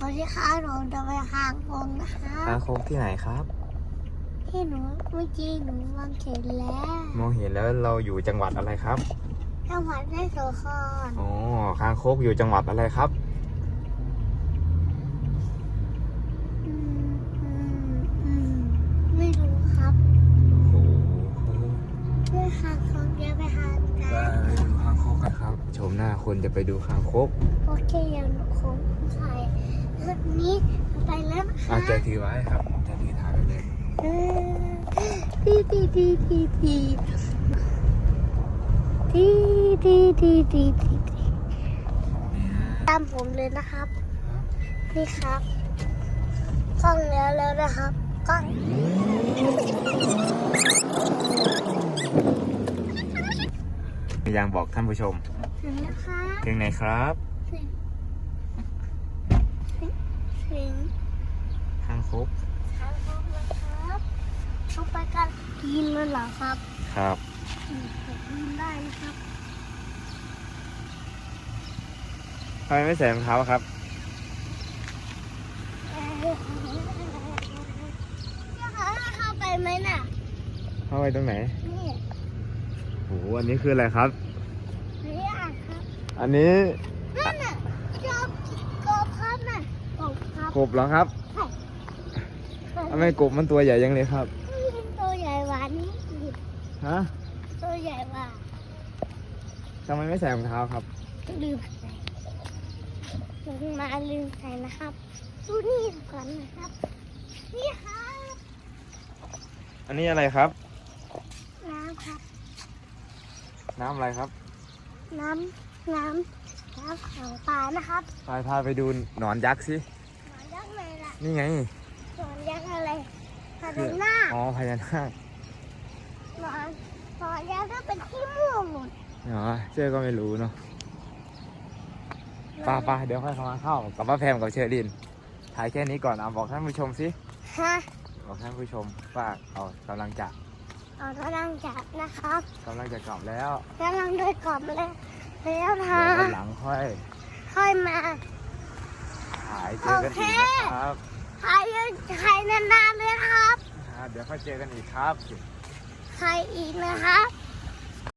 วันที่ข้าหนูจะไปหางคงนะคะคางคกที่ไหนครับ ที่หนูเมื่อกี้หนูมองเห็นแล้ว มองเห็นแล้วเราอยู่จังหวัดอะไรครับ จังหวัดแม่โสธรอ๋อคางคกอยู่จังหวัดอะไรครับอืมอืมอืมไม่รู้ครับโอ้โหเพื่อหางคงจะไปหางกัไปนดูคางคกกันครับ ชมหน้าคนจะไปดูคางคกโอเคอย่างหนูคงใส่ชุด นี้ไปแล้วนะอาคะแกถือไว้ครับแกถือถ่ายไปเลยเออทีทีทีทีทีทีทีทีทีทีตามผมเลยนะครับ นี่ครับกล้องแล้วแล้วนะครับกล้องมียังบอกท่านผู้ชม ถึงนะครับถึงไหนครับถึงถึ งถึงคางคกทางลงแล้วครับเขาไปกันกินแล้วเหรอครับ ครับอืมผมกินได้นะครับทำไมไม่ใส่รองเท้าครับเอ่อจะหาเข้าไปไหมน่ะ เข้าไปตรงไหนนี่โหอันนี้คืออะไรครับไม่อยากครับอันนี้ นั่นน่ะจอบกบครับน่ะ กบครับกบเหรอครับใช่ทำไมกบมันตัวใหญ่ยังเลยครับ ตัวใหญ่กว่านี้อีกฮะ ตัวใหญ่กว่าทำไมไม่ใส่รองเท้าครับ ลืมใส่ลงมาลืมใส่นะครับดูนี่ก่อนนะครับ นี่ครับ อันนี้อะไรครับ น้ำครับ น้ำอะไรครับ น้ำน้ำน้ำของปลานะครับ พาพาไปดูหนอนยักษ์สิ นี่ไงหนอนยักษ์อะไรพาเดินหน้าอ๋อพญานาคหนอนหนอนยักษ์ก็เป็นที่ม่วงหมดอ๋อเชื่อก็ไม่รู้เนาะไป้าป้าเดี๋ยวค่อยเข้ามาเข้ากับป้าแพมกับเชอรินถ่ายแค่นี้ก่อนเอาบอกท่านผู้ชมสิฮะบอกท่านผู้ชมว่าเอากำลังจะเอากำลังจับนะครับกำลังจะกลับแล้วกำลังเดินกลับแล้วแล้วเดี๋นะยววันหลังค่อย ค่อยมาถ่าย เจอกันอีกนะครับใครใครนานๆเลยนะครับอ่าเดี๋ยวค่อยเจอกันอีกครับ ใครอีกนะครับ